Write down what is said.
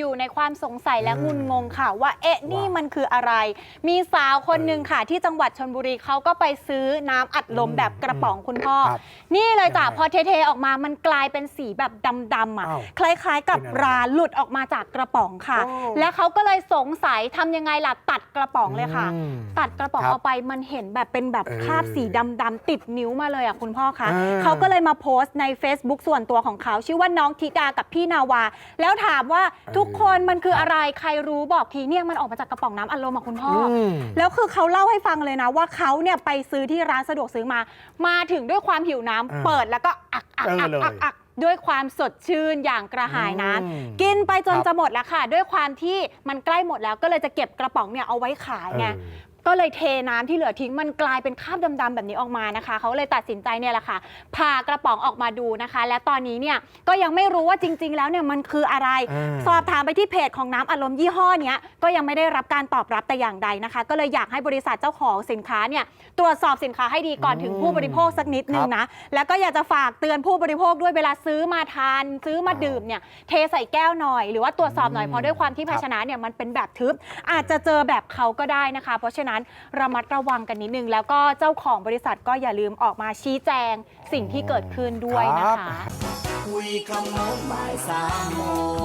อยู่ในความสงสัยและงุนงงค่ะ ว่าเอ๊ะนี่มันคืออะไร มีสาวคนหนึ่งค่ะ ที่จังหวัดชนบุรีเขาก็ไปซื้อน้ำอัดลมอืมแบบกระป๋องคุณพ่อ ครับนี่เลยจ้ะยังไงพอเทๆออกมามันกลายเป็นสีแบบดำๆอะอ้าวคล้ายๆ กับเป็นอะไรราหลุดออกมาจากกระป๋องค่ะ โอ้และเขาก็เลยสงสัยทำยังไงล่ะตัดกระป๋องเลยค่ะ อืมตัดกระป๋องครับเอาไปมันเห็นแบบเป็นแบบเออคราบสีดำๆติดนิ้วมาเลยอะคุณพ่อคะเออเขาก็เลยมาโพสต์ใน Facebook ส่วนตัวของเขา ชื่อว่าน้องธิดากับพี่นาวา แล้วถามว่าทุกคนมันคืออะไรใครรู้บอกทีเนี่ยมันออกมาจากกระป๋องน้ำอัดลมอะคุณพ่อออืมแล้วคือเขาเล่าให้ฟังเลยนะ ว่าเขาเนี่ยไปซื้อที่ร้านสะดวกซื้อมา มาถึงด้วยความหิวน้ำเออเปิดแล้วก็อักอักเอออักเลยอักอักด้วยความสดชื่นอย่างกระหายน้ำอืมกินไปจนครับ จะหมดแล้วค่ะ ด้วยความที่มันใกล้หมดแล้วก็เลยจะเก็บกระป๋องเนี่ยเอาไว้ขายไง เออ ก็เลยเทน้ำที่เหลือทิ้งมันกลายเป็นคราบดำๆแบบนี้ออกมานะคะ เขาเลยตัดสินใจเนี่ยแหละค่ะพากระป๋องออกมาดูนะคะ และตอนนี้เนี่ยก็ยังไม่รู้ว่าจริง ๆ แล้วเนี่ยมันคืออะไร อ่า สอบถามไปที่เพจของน้ำอารมณ์ยี่ห้อเนี้ยก็ยังไม่ได้รับการตอบรับแต่อย่างใดนะคะ ก็เลยอยากให้บริษัทเจ้าของสินค้าเนี่ยตรวจสอบสินค้าให้ดีก่อนถึงผู้บริโภคสักนิดนึงนะแล้วก็อยากจะฝากเตือนผู้บริโภคด้วยเวลาซื้อมาทาน ซื้อมาดื่มเนี่ยเทใส่แก้วหน่อย หรือว่าตรวจสอบหน่อยอืมเพราะด้วยความที่ครัภาบชนะเนี่ยมันเป็นแบบทึบอาจจะเจอแบบเขาก็ได้นะคะ เพราะฉะนั้นระมัดระวังกันนิดนึง แล้วก็เจ้าของบริษัทก็อย่าลืมออกมาชี้แจงสิ่งที่เกิดขึ้นด้วยนะคะ คุยขโน้นบ่ายสามโมง